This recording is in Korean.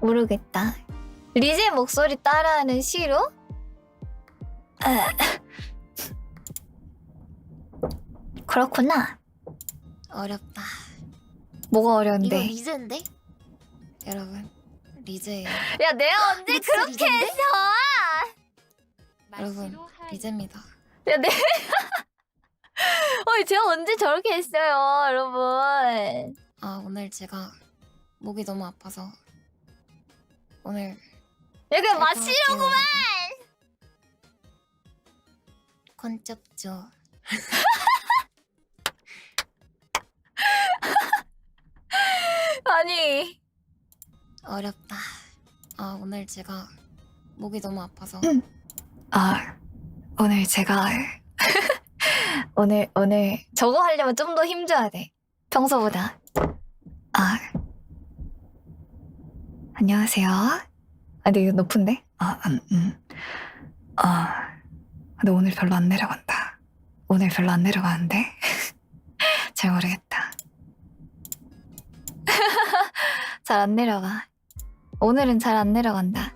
모르겠다. 리제 목소리 따라하는 시로? 아, 그렇구나. 어렵다. 뭐가 이거 어려운데? 리제인데? 여러분 리제예요. 야, 내가 언제 목소리 그렇게 리제인데? 했어? 여러분 리제입니다. 야, 내. 어이, 제가 언제 저렇게 했어요, 여러분. 아 오늘 제가 목이 너무 아파서 오늘 잘 마시려고만! 건쩍죠. 아니. 어렵다. 아 오늘 제가 목이 너무 아파서 아, 오늘 제가. 오늘, 오늘. 저거 하려면 좀 더 힘줘야 돼. 평소보다. 아. 안녕하세요. 아, 근데 이거 높은데? 아, 음, 음. 아. 근데 오늘 별로 안 내려간다. 오늘 별로 안 내려가는데? 잘 모르겠다. 잘 안 내려가. 오늘은 잘 안 내려간다.